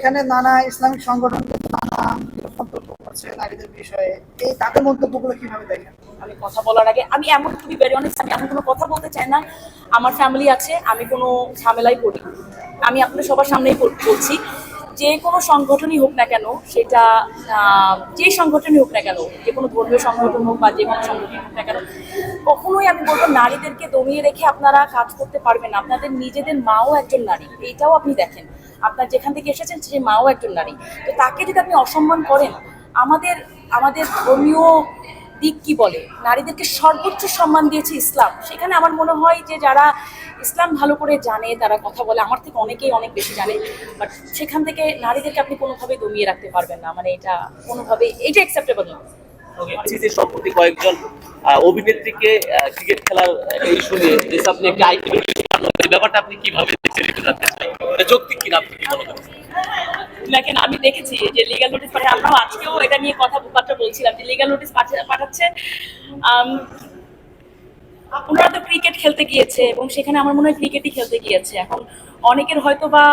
এখানে নানা ইসলামিক সংগঠন নানা নারীদের বিষয়ে। এই মন্তব্যগুলো কীভাবে দেখেন? আমি কথা বলার আগে, আমি এমন খুবই অনেক আমি কোনো কথা বলতে চাই না। আমার ফ্যামিলি আছে, আমি কোনো ঝামেলাই পড়ি আমি আপনার সবার সামনেই বলছি। যে কোনো সংগঠনই হোক না কেন, সেটা যে সংগঠনই হোক না কেন, যে কোনো ধর্মীয় সংগঠন হোক বা যে কোনো সংগঠন হোক না কেন, কখনোই আমি বলব নারীদেরকে দমিয়ে রেখে আপনারা কাজ করতে পারবেন আপনাদের নিজেদের মাও একজন নারী, এইটাও আপনি দেখেন। আপনার যেখান থেকে এসেছেন সে মাও একজন নারী। তো তাকে যদি আপনি অসম্মান করেন, আমাদের আমাদের ধর্মীয় দিক কি বলে? নারীদেরকে সর্বোচ্চ সম্মান দিয়েছে ইসলাম। সেখানে আমার মনে হয় যে যারা ইসলাম ভালো করে জানে, তারা কথা বলে, আমার থেকে অনেকেই অনেক বেশি জানে বাট সেখান থেকে নারীদেরকে আপনি কোনোভাবে দমিয়ে রাখতে পারবেন না। মানে এটা কোনোভাবে এটা অ্যাকসেপ্টেবল না। সম্প্রতি কয়েকজন অভিনেত্রীকে ক্রিকেট খেলার শুনে আপনি একটা ব্যাপারটা আপনি কীভাবে জানতে যৌক্তিক কিনা আপনি কি মনে করেন? দেখেন, আমি দেখেছি যে লিগ্যাল নোটিশ পাঠিয়ে। আমরাও আজকেও এটা নিয়ে কথা বার্তা বলছিলাম যে লিগ্যাল নোটিশ পাঠাচ্ছে। ওনারা তো ক্রিকেট খেলতে গিয়েছে এবং সেখানে আমার মনে হয় ক্রিকেটই খেলতে গিয়েছে। এখন অনেকের হয়তো বা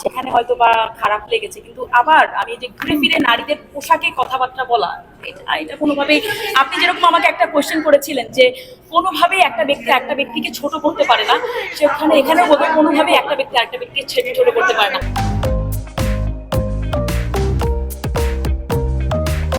সেখানে হয়তো বা খারাপ লেগেছে। কিন্তু আবার আমি যে ঘুরে ফিরে নারীদের পোশাকে কথাবার্তা বলা, এটা এটা কোনোভাবেই আপনি যেরকম আমাকে একটা কোয়েশ্চেন করেছিলেন যে কোনোভাবেই একটা ব্যক্তি একটা ব্যক্তিকে ছোট করতে পারে না, সেখানে, এখানেও বলব কোনোভাবেই একটা ব্যক্তি একটা ব্যক্তিকে ছোট করতে পারে না।